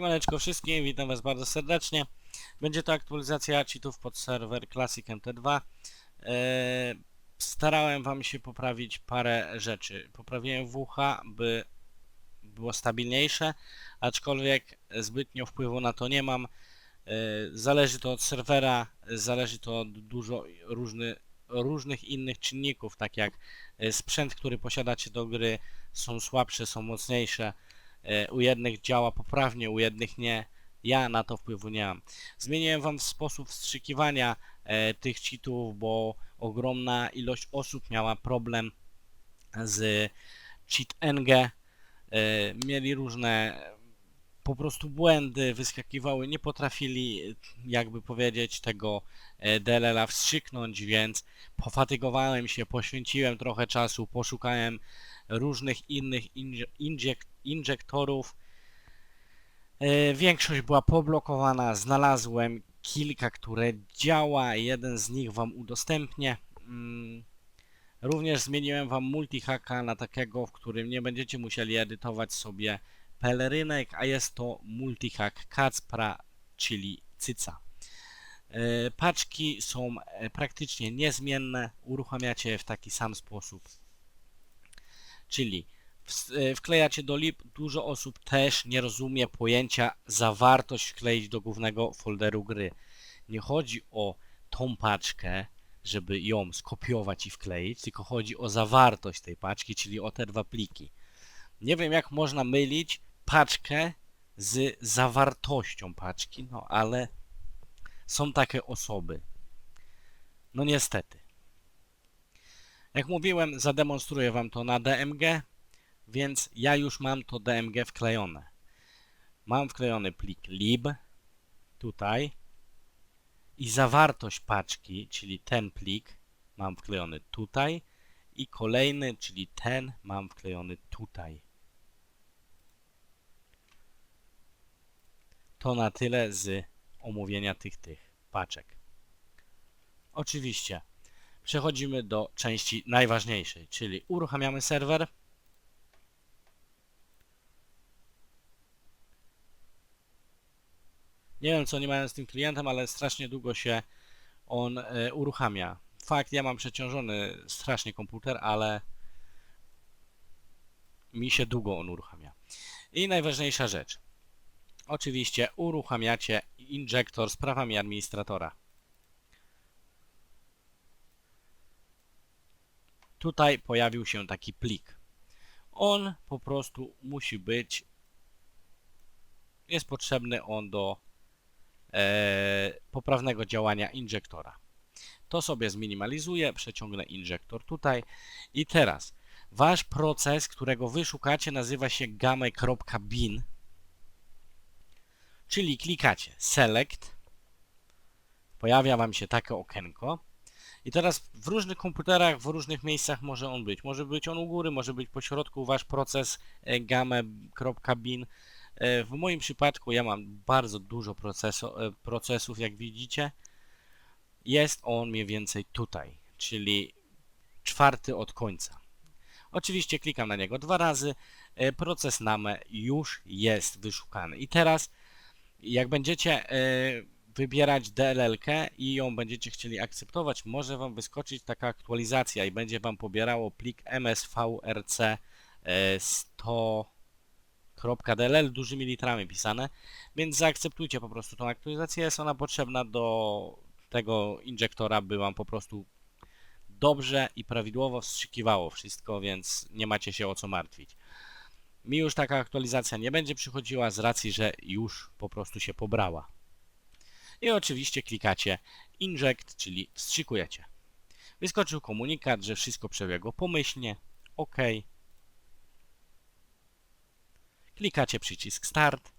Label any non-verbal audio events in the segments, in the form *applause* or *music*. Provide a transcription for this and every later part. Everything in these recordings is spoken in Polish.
Siemaneczko wszystkim, witam was bardzo serdecznie. Będzie to aktualizacja cheatów pod serwer Classic MT2. Eee, starałem wam się poprawić parę rzeczy. Poprawiłem WH, by było stabilniejsze, aczkolwiek zbytnio wpływu na to nie mam. Eee, zależy to od serwera, zależy to od dużo różny, różnych innych czynników, tak jak e, sprzęt, który posiadacie do gry, są słabsze, są mocniejsze. E, U jednych działa poprawnie, u jednych nie. Ja na to wpływu nie mam. Zmieniłem wam sposób wstrzykiwania e, tych cheatów, bo ogromna ilość osób miała problem z cheat NG. E, mieli różne po prostu błędy, wyskakiwały, nie potrafili, jakby powiedzieć, tego DLL-a wstrzyknąć, więc pofatygowałem się, poświęciłem trochę czasu, poszukałem różnych innych injek- injektorów. E, Większość była poblokowana, znalazłem kilka, które działa, jeden z nich wam udostępnię. Mm, Również zmieniłem wam multihacka na takiego, w którym nie będziecie musieli edytować sobie pelerynek, a jest to multihack Kacpra, czyli cyca. E, Paczki są e, praktycznie niezmienne, uruchamiacie je w taki sam sposób. Czyli wklejacie do lib, dużo osób też nie rozumie pojęcia zawartość wkleić do głównego folderu gry. Nie chodzi o tą paczkę, żeby ją skopiować i wkleić, tylko chodzi o zawartość tej paczki, czyli o te dwa pliki. Nie wiem jak można mylić paczkę z zawartością paczki, no ale są takie osoby. No niestety. Jak mówiłem, zademonstruję Wam to na DMG, więc ja już mam to DMG wklejone. Mam wklejony plik lib, tutaj, i zawartość paczki, czyli ten plik, mam wklejony tutaj, i kolejny, czyli ten, mam wklejony tutaj. To na tyle z omówienia tych, tych paczek. Oczywiście przechodzimy do części najważniejszej, czyli uruchamiamy serwer. Nie wiem co oni mają z tym klientem, ale strasznie długo się on e, uruchamia. Fakt, ja mam przeciążony strasznie komputer, ale mi się długo on uruchamia. I najważniejsza rzecz. Oczywiście uruchamiacie injektor z prawami administratora. Tutaj pojawił się taki plik. On po prostu musi być, jest potrzebny on do poprawnego działania injektora. To sobie zminimalizuję, przeciągnę injektor tutaj i teraz wasz proces, którego wy szukacie nazywa się game.bin Czyli klikacie Select, pojawia Wam się takie okienko i teraz w różnych komputerach, w różnych miejscach może on być. Może być on u góry, może być po środku Wasz proces e, game.bin. E, w moim przypadku ja mam bardzo dużo procesu, e, procesów, jak widzicie. Jest on mniej więcej tutaj, czyli czwarty od końca. Oczywiście klikam na niego dwa razy. E, proces name już jest wyszukany. I teraz, jak będziecie wybierać DLLK i ją będziecie chcieli akceptować, może Wam wyskoczyć taka aktualizacja i będzie Wam pobierało plik MSVRC 100. .dll dużymi litrami pisane, więc zaakceptujcie po prostu tą aktualizację, jest ona potrzebna do tego injektora, by wam po prostu dobrze i prawidłowo wstrzykiwało wszystko, więc nie macie się o co martwić. Mi już taka aktualizacja nie będzie przychodziła z racji, że już po prostu się pobrała. I oczywiście klikacie inject, czyli wstrzykujecie. Wyskoczył komunikat, że wszystko przebiegło pomyślnie. OK. Klikacie przycisk Start.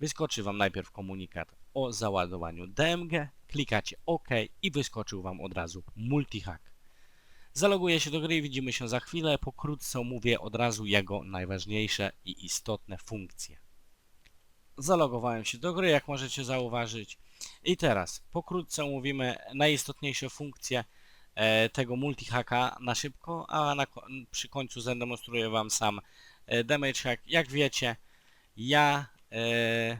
Wyskoczy Wam najpierw komunikat o załadowaniu DMG. Klikacie OK i wyskoczył Wam od razu multihack. Zaloguję się do gry i widzimy się za chwilę. Pokrótce omówię od razu jego najważniejsze i istotne funkcje. Zalogowałem się do gry, jak możecie zauważyć. I teraz pokrótce omówimy najistotniejsze funkcje e, tego multihacka na szybko, a na, przy końcu zademonstruję Wam sam damage hack. Jak wiecie, ja e,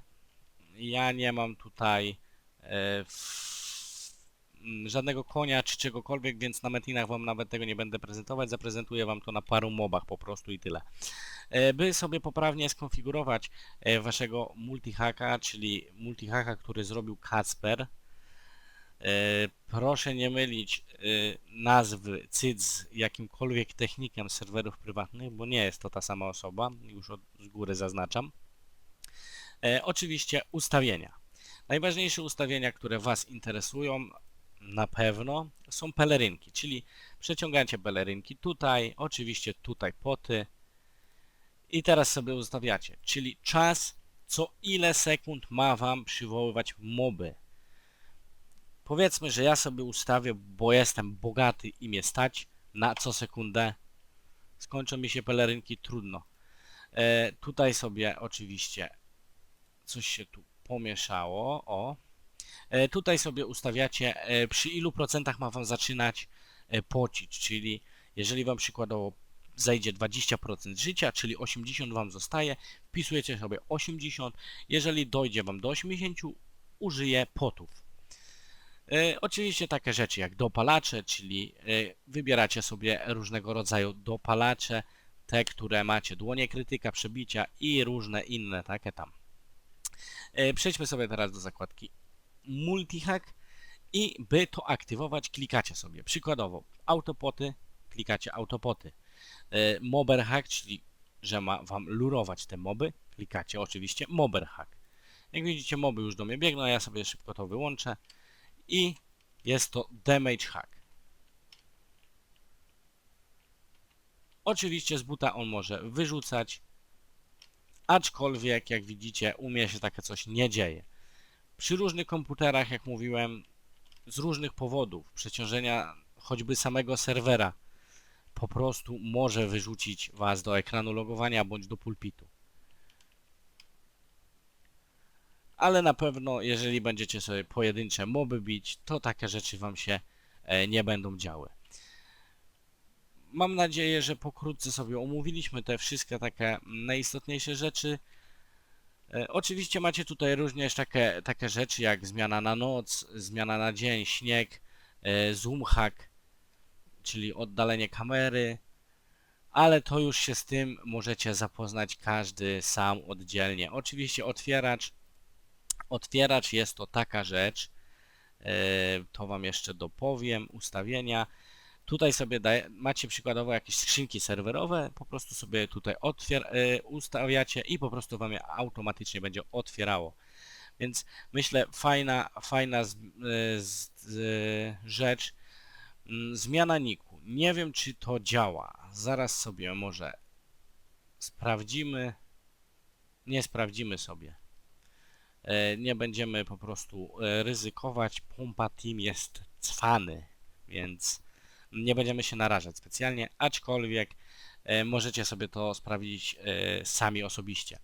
ja nie mam tutaj e, żadnego konia czy czegokolwiek, więc na metinach wam nawet tego nie będę prezentować. Zaprezentuję wam to na paru mobach po prostu i tyle. E, by sobie poprawnie skonfigurować e, waszego multihacka, czyli multihacka, który zrobił Kacper. E, Proszę nie mylić e, nazwy CID z jakimkolwiek technikiem serwerów prywatnych, bo nie jest to ta sama osoba, już od, z góry zaznaczam. E, Oczywiście ustawienia. Najważniejsze ustawienia, które Was interesują na pewno są pelerynki, czyli przeciągacie pelerynki tutaj, oczywiście tutaj poty i teraz sobie ustawiacie, czyli czas co ile sekund ma Wam przywoływać moby. Powiedzmy, że ja sobie ustawię, bo jestem bogaty i mnie stać, na co sekundę skończą mi się pelerynki, trudno. E, tutaj sobie oczywiście coś się tu pomieszało, o. E, tutaj sobie ustawiacie, e, przy ilu procentach ma Wam zaczynać e, pocić, czyli jeżeli Wam przykładowo zejdzie 20% życia, czyli 80 Wam zostaje, wpisujecie sobie 80, jeżeli dojdzie Wam do 80, użyję potów. E, Oczywiście takie rzeczy jak dopalacze, czyli e, wybieracie sobie różnego rodzaju dopalacze, te, które macie dłonie krytyka, przebicia i różne inne takie tam. E, Przejdźmy sobie teraz do zakładki Multihack i by to aktywować klikacie sobie. Przykładowo autopoty, klikacie autopoty. Moberhack, czyli że ma Wam lurować te moby, klikacie oczywiście Moberhack. Jak widzicie moby już do mnie biegną, ja sobie szybko to wyłączę i jest to damage hack. Oczywiście z buta on może wyrzucać, aczkolwiek jak widzicie u mnie się takie coś nie dzieje. Przy różnych komputerach, jak mówiłem, z różnych powodów, przeciążenia choćby samego serwera, po prostu może wyrzucić Was do ekranu logowania bądź do pulpitu. Ale na pewno jeżeli będziecie sobie pojedyncze moby bić, to takie rzeczy Wam się e, nie będą działy. Mam nadzieję, że pokrótce sobie omówiliśmy te wszystkie takie najistotniejsze rzeczy. E, Oczywiście macie tutaj również takie, takie rzeczy jak zmiana na noc, zmiana na dzień, śnieg, e, zoom hack, czyli oddalenie kamery, ale to już się z tym możecie zapoznać każdy sam oddzielnie. Oczywiście otwieracz Otwieracz jest to taka rzecz, e, to Wam jeszcze dopowiem, ustawienia. Tutaj sobie daje, macie przykładowo jakieś skrzynki serwerowe, po prostu sobie tutaj otwier, e, ustawiacie i po prostu Wam je automatycznie będzie otwierało. Więc myślę fajna, fajna z, e, z, z, rzecz. Mm, Zmiana niku. Nie wiem czy to działa. Zaraz sobie może sprawdzimy. Nie sprawdzimy sobie. E, nie będziemy po prostu e, ryzykować. Pompa Team jest cwany, więc nie będziemy się narażać specjalnie, aczkolwiek e, możecie sobie to sprawdzić sami osobiście.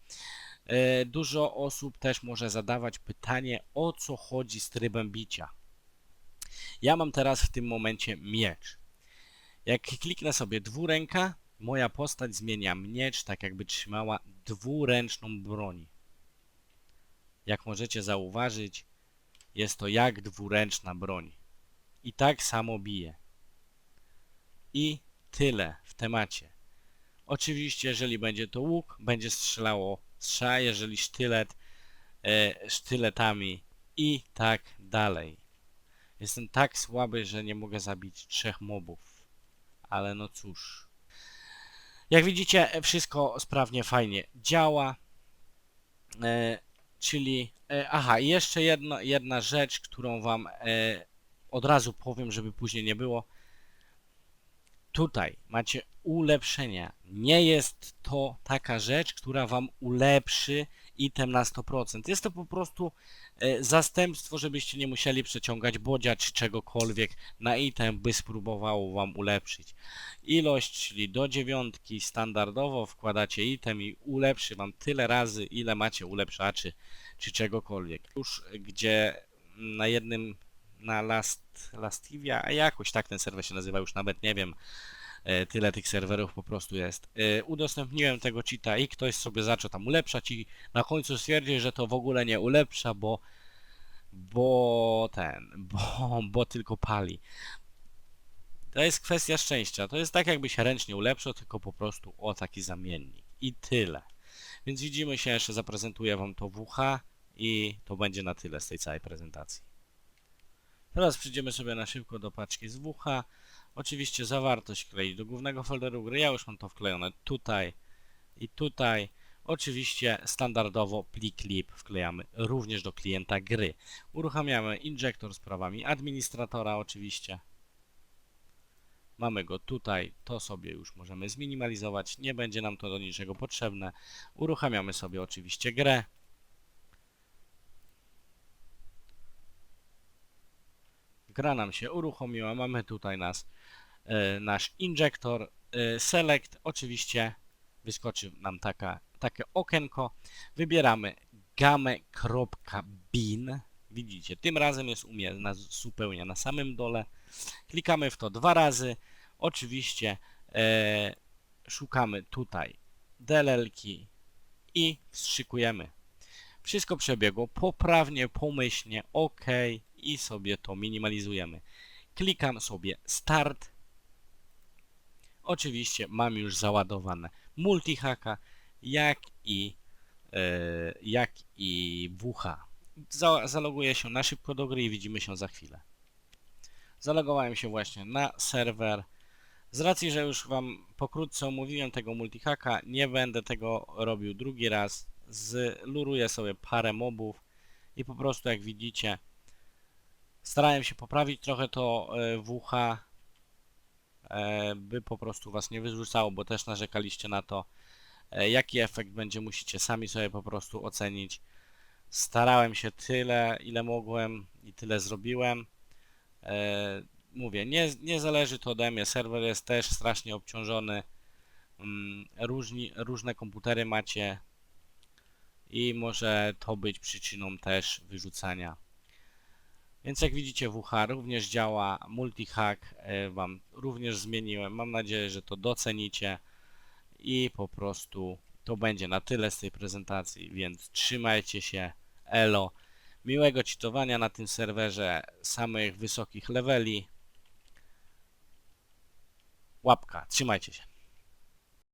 Dużo osób też może zadawać pytanie, o co chodzi z trybem bicia. Ja mam teraz w tym momencie miecz. Jak kliknę sobie dwuręka, moja postać zmienia miecz, tak jakby trzymała dwuręczną broń. Jak możecie zauważyć, jest to jak dwuręczna broń. I tak samo bije. I tyle w temacie. Oczywiście, jeżeli będzie to łuk, będzie strzelało strza, jeżeli sztylet, e, sztyletami i tak dalej. Jestem tak słaby, że nie mogę zabić trzech mobów. Ale no cóż. Jak widzicie, wszystko sprawnie, fajnie działa. E, Czyli, e, aha, i jeszcze jedno, jedna rzecz, którą Wam e, od razu powiem, żeby później nie było. Tutaj macie ulepszenia. Nie jest to taka rzecz, która Wam ulepszy item na 100%. Jest to po prostu e, zastępstwo, żebyście nie musieli przeciągać bodzia czy czegokolwiek na item, by spróbowało Wam ulepszyć. Ilość, czyli do dziewiątki standardowo wkładacie item i ulepszy Wam tyle razy, ile macie ulepszaczy czy czegokolwiek. Już gdzie na jednym na Last, Lastivia, a jakoś tak ten serwer się nazywa, już nawet nie wiem, E, Tyle tych serwerów po prostu jest. E, Udostępniłem tego cheata i ktoś sobie zaczął tam ulepszać i na końcu stwierdził, że to w ogóle nie ulepsza, bo bo ten, *laughs* bo, bo tylko pali. To jest kwestia szczęścia. To jest tak jakbyś ręcznie ulepszył, tylko po prostu o taki zamiennik. I tyle. Więc widzimy się, jeszcze zaprezentuję Wam to WH i to będzie na tyle z tej całej prezentacji. Teraz przejdziemy sobie na szybko do paczki z WH. Oczywiście zawartość klei do głównego folderu gry. Ja już mam to wklejone tutaj i tutaj. Oczywiście standardowo plik lib wklejamy również do klienta gry. Uruchamiamy injektor z prawami administratora oczywiście. Mamy go tutaj, to sobie już możemy zminimalizować, nie będzie nam to do niczego potrzebne. Uruchamiamy sobie oczywiście grę. Gra nam się uruchomiła, mamy tutaj nas, e, nasz injektor, e, select, oczywiście wyskoczy nam taka, takie okienko, wybieramy game.bin, widzicie, tym razem jest u mnie na, zupełnie na samym dole, klikamy w to dwa razy, oczywiście e, szukamy tutaj DLL-ki i wstrzykujemy. Wszystko przebiegło poprawnie, pomyślnie, OK i sobie to minimalizujemy. Klikam sobie Start. Oczywiście mam już załadowane multihacka, jak i, e, jak i WH. Za, zaloguję się na szybko do gry i widzimy się za chwilę. Zalogowałem się właśnie na serwer. Z racji, że już Wam pokrótce omówiłem tego multihacka, nie będę tego robił drugi raz. Zluruję sobie parę mobów i po prostu jak widzicie starałem się poprawić trochę to e, WH, e, by po prostu Was nie wyrzucało, bo też narzekaliście na to, e, jaki efekt będzie, musicie sami sobie po prostu ocenić. Starałem się tyle, ile mogłem i tyle zrobiłem. Mówię, nie, nie zależy to ode mnie, serwer jest też strasznie obciążony. Mm, Różni, różne komputery macie i może to być przyczyną też wyrzucania. Więc jak widzicie WH również działa, multihack e, Wam również zmieniłem. Mam nadzieję, że to docenicie i po prostu to będzie na tyle z tej prezentacji, więc trzymajcie się, elo. Miłego cheatowania na tym serwerze, samych wysokich leveli. Łapka, trzymajcie się.